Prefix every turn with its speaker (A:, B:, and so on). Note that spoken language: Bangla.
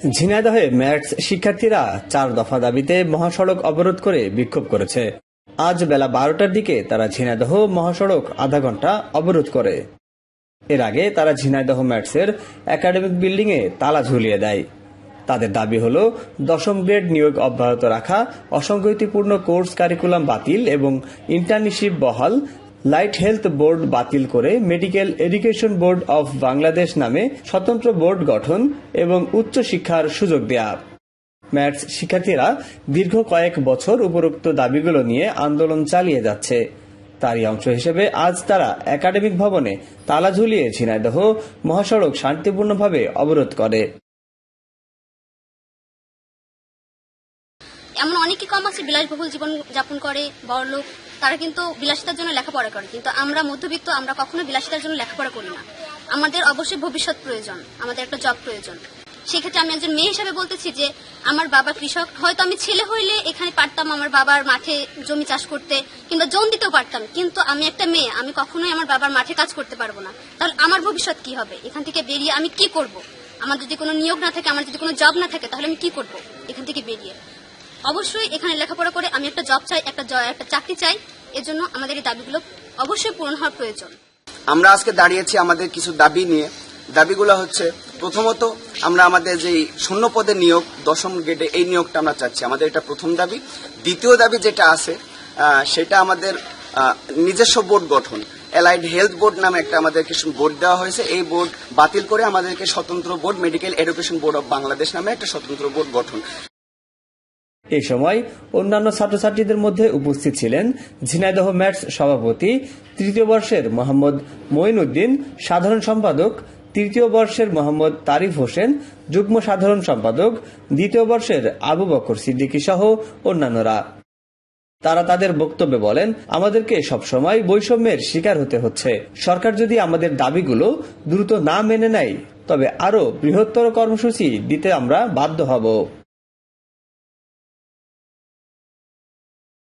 A: ঝিনাইদহে ম্যাটস শিক্ষার্থীরা চার দফা দাবিতে মহাসড়ক অবরোধ করে বিক্ষোভ করেছে। আজ বেলা বারোটার দিকে তারা ঝিনাইদহ মহাসড়ক আধা ঘণ্টা অবরোধ করে। এর আগে তারা ঝিনাইদহ ম্যাটসের একাডেমিক বিল্ডিং এ তালা ঝুলিয়ে দেয়। তাদের দাবি হল, দশম গ্রেড নিয়োগ অব্যাহত রাখা, অসংগতিপূর্ণ কোর্স কারিকুলাম বাতিল এবং ইন্টার্নশিপ বহাল লাইট হেলথ বোর্ড বাতিল করে medical education board of Bangladesh নামে স্বতন্ত্র বোর্ড গঠন এবং উচ্চ শিক্ষার সুযোগ দেয়া। ম্যাটস শিক্ষার্থীরা দীর্ঘ কয়েক বছর উপরোক্ত দাবিগুলো নিয়ে আন্দোলন চালিয়ে যাচ্ছে। তারই অংশ হিসেবে আজ তারা একাডেমিক ভবনে তালা ঝুলিয়ে ঝিনাইদহ মহাসড়ক শান্তিপূর্ণভাবে অবরোধ করে।
B: এমন অনেকে কম আছে বিলাসবহুল জীবন যাপন করে, বড়লোক। তারা কিন্তু বিলাসিতার জন্য লেখাপড়া করে। কিন্তু আমরা মধ্যবিত্ত, আমরা কখনো বিলাসিতার জন্য লেখাপড়া করি না। আমাদের অবশ্যই ভবিষ্যৎ প্রয়োজন, আমাদের একটা জব প্রয়োজন। সেক্ষেত্রে আমি একজন মেয়ে হিসাবে বলতেছি যে, আমার বাবা কৃষক, হয়তো আমি ছেলে হইলে এখানে পারতাম আমার বাবার মাঠে জমি চাষ করতে, কিংবা জন দিতেও পারতাম। কিন্তু আমি একটা মেয়ে, আমি কখনোই আমার বাবার মাঠে কাজ করতে পারব না। তাহলে আমার ভবিষ্যৎ কি হবে? এখান থেকে বেরিয়ে আমি কি করব? আমার যদি কোনো নিয়োগ না থাকে, আমার যদি কোনো জব না থাকে, তাহলে আমি কি করব? এখান থেকে বেরিয়ে। অবশ্যই এখানে লেখাপড়া করে আমি একটা জব চাই, একটা একটা চাকরি চাই, এজন্য আমাদের এই দাবিগুলো অবশ্যই পূরণ হওয়ার প্রয়োজন।
C: আমরা আজকে দাঁড়িয়েছি আমাদের কিছু দাবি নিয়ে। দাবিগুলো হচ্ছে, প্রথমত আমরা আমাদের যে শূন্য পদে নিয়োগ, দশম গ্রেডে এই নিয়োগটা আমরা চাচ্ছি। আমাদের এটা প্রথম দাবি। দ্বিতীয় দাবি যেটা আছে সেটা আমাদের নিজস্ব বোর্ড গঠন। অ্যালাইড হেলথ বোর্ড নামে একটা আমাদেরকে বোর্ড দেওয়া হয়েছে। এই বোর্ড বাতিল করে আমাদেরকে স্বতন্ত্র board medical education board of Bangladesh নামে একটা স্বতন্ত্র বোর্ড গঠন।
A: এই সময় অন্যান্য ছাত্রছাত্রীদের মধ্যে উপস্থিত ছিলেন ঝিনাইদহ ম্যাটস সভাপতি, তৃতীয় বর্ষের মোহাম্মদ মঈনউদ্দিন সাধারণ সম্পাদক তৃতীয় বর্ষের মোহাম্মদ তারিফ হোসেন, যুগ্ম সাধারণ সম্পাদক দ্বিতীয় বর্ষের আবু বকর সিদ্দিকী সহ অন্যান্যরা। তারা তাদের বক্তব্যে বলেন, আমাদেরকে সবসময় বৈষম্যের শিকার হতে হচ্ছে। সরকার যদি আমাদের দাবিগুলো দ্রুত না মেনে নেয়, তবে আরও বৃহত্তর কর্মসূচি দিতে আমরা বাধ্য হব।